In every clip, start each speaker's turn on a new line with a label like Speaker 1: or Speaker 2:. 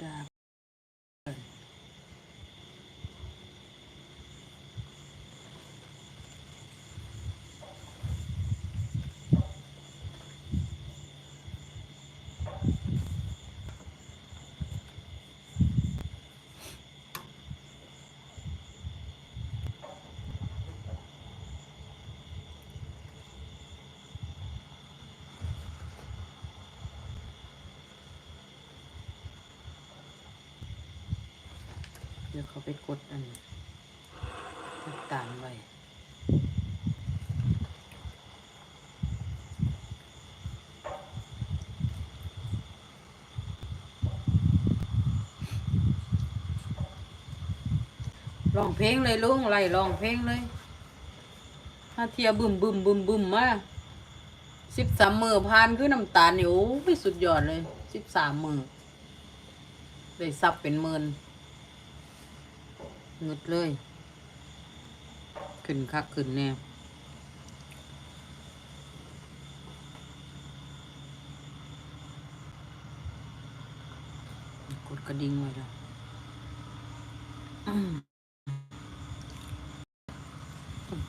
Speaker 1: ริ เดี๋ยวเขาไปกดอันน้ำตาลไว้ร้องเพลงเลยลุงไล่ร้องเพลงเลยถ้าเทียบึมบึมบึมบึมมาสิบสามมือผ่านคือน้ำตาลนี่โอ้ยสุดยอดเลยสิบสามมือได้ซับเป็นหมื่น เงึดเลย ขึ้นคักขึ้นแน่กดกระดิ่งไว้แล้ว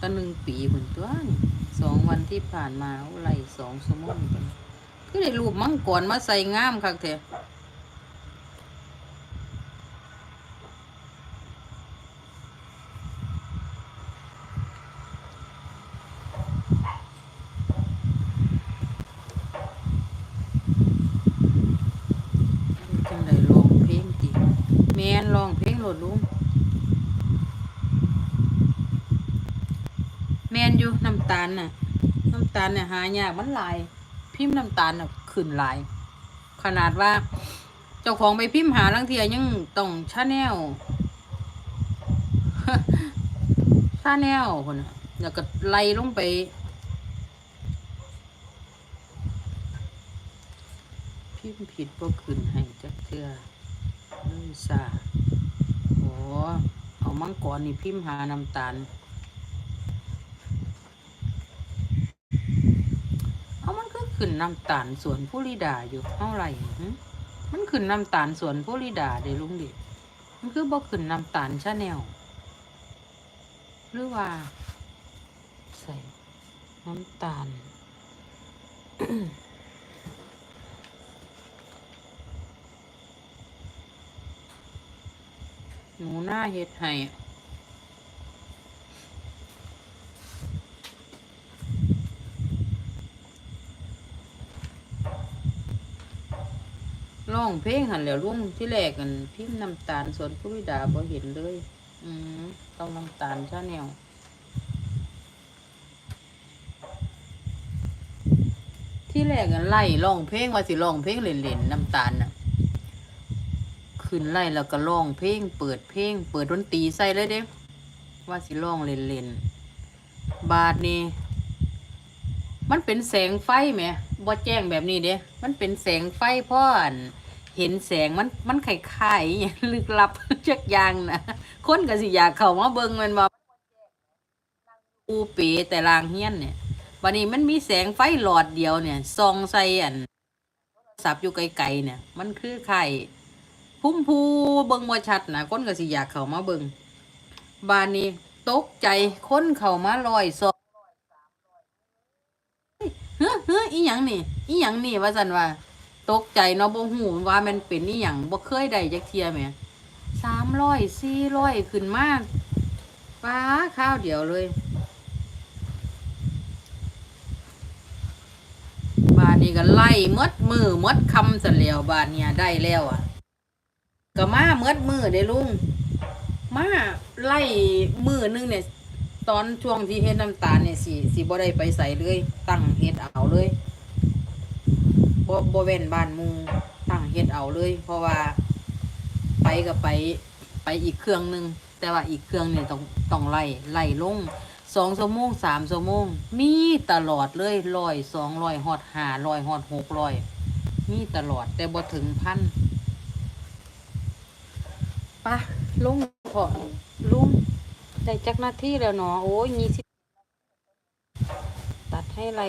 Speaker 1: ตั้งหนึ่งปีเหมือนตัวนี่สองวันที่ผ่านมาอาไหลสองสมองกันคือได้รูปมังกรมาใส่งามคักเถอะ จังไดร้องเพลงติแม่ นร้องเพลดลุงแมนอยู่น้ำตาลน่ะ น้ำตาลเนี่ยหายากมันหลาย พิมพ์น้ำตาลน่ะขึ้นหลาย ขนาดว่า เจ้าของไปพิมพ์หาลังเทียยังต้องชาแนลชาแนลคนน่ะแล้วก็ไล่ลงไปพิมพ์ผิดบ่ขึ้นให้จักเทือเลยซา เอามังกรนี่พิมพ์หาน้ำตาล เอามันก็ขึ้นน้ำตาลสวนผู้ลิดาอยู่เท่าไหร่มันขึ้นน้ำตาลสวนผู้ลิดาเด้ลุงดิมันคือบ่ขึ้นน้ำตาลชาแนลหรือว่า ใส่น้ำตาล หนูหน้าเฮ็ดให้ร้องเพลงหันแหล้วลุงที่แรกกันพิมพ์น้ำตาลสวนพุริดาบ่เห็นเลย อืมต้องน้ำตาลชาแนลที่แรกกันไล่ร้องเพลงว่าสิร้องเพลงเล่นๆน้ำตาลน่ะ ขึ้นไล่แล้วก็ร้องเพลงเปิดเพลงเปิดดนตรีใส่เลยเด้ว่าสิร้องเล่นๆบาทนี่มันเป็นแสงไฟไหมบ่แจ้งแบบนี้เด้มันเป็นแสงไฟพ่อนเห็นแสงมันมันคล้ายๆอหย่ลึกลับจักยางนะคนก็สิอยากเข้ามาเบิ่งมันบ่อูเป๋แต่ลางเฮียนเนี่ยวันนี้มันมีแสงไฟหลอดเดียวเนี่ยส่องใส่อันโทรศัพท์อยู่ไกลๆเนี่ย มันคือไข่ พุ่มพูเบิ่งบ่ชัดนะคนก็สิอยากเข้ามาเบิ่งบานนี้ตกใจคนเข้ามาลอยซองเฮ้อเฮ้ออีหยังนี่ อีหยังนี่ว่าซั่นว่า ตกใจเนาะบ่ฮู้ว่ามันเป็นอีหยังบ่เคยได้จักเทียแหม300 400ขึ้นมากป้าข้าวเดียวเลยบานนี้ก็ไล่มดมือมดคำซะแล้วบานเนี่ยได้แล้วอะ ก็มาเมื่อมือเด้ลุง มาไล่มือนึงเนี่ย ตอนช่วงที่เฮ็ดน้ำตาลเนี่ยสิสิบ่ได้ไปใส่เลย ตั้งเฮ็ดเอาเลยบ่บ่เว้นบ้านหมูตั้งเฮ็ดเอาเลย เพราะว่าไปก็ไปไปอีกเครื่องหนึง แต่ว่าอีกเครื่องเนี่ยต้องต้องไล่ไล่ลงสองชั่วโมงสามชั่วโมง มีตลอดเลยร้อยสองร้อยฮอดหาร้อยฮอดหกร้อยมีตลอดแต่บ่ถึงพัน ปะลุงพอลุงได้จักหน้าที่แล้วเนาะโอ้ยยี่สิบตัดให้ไร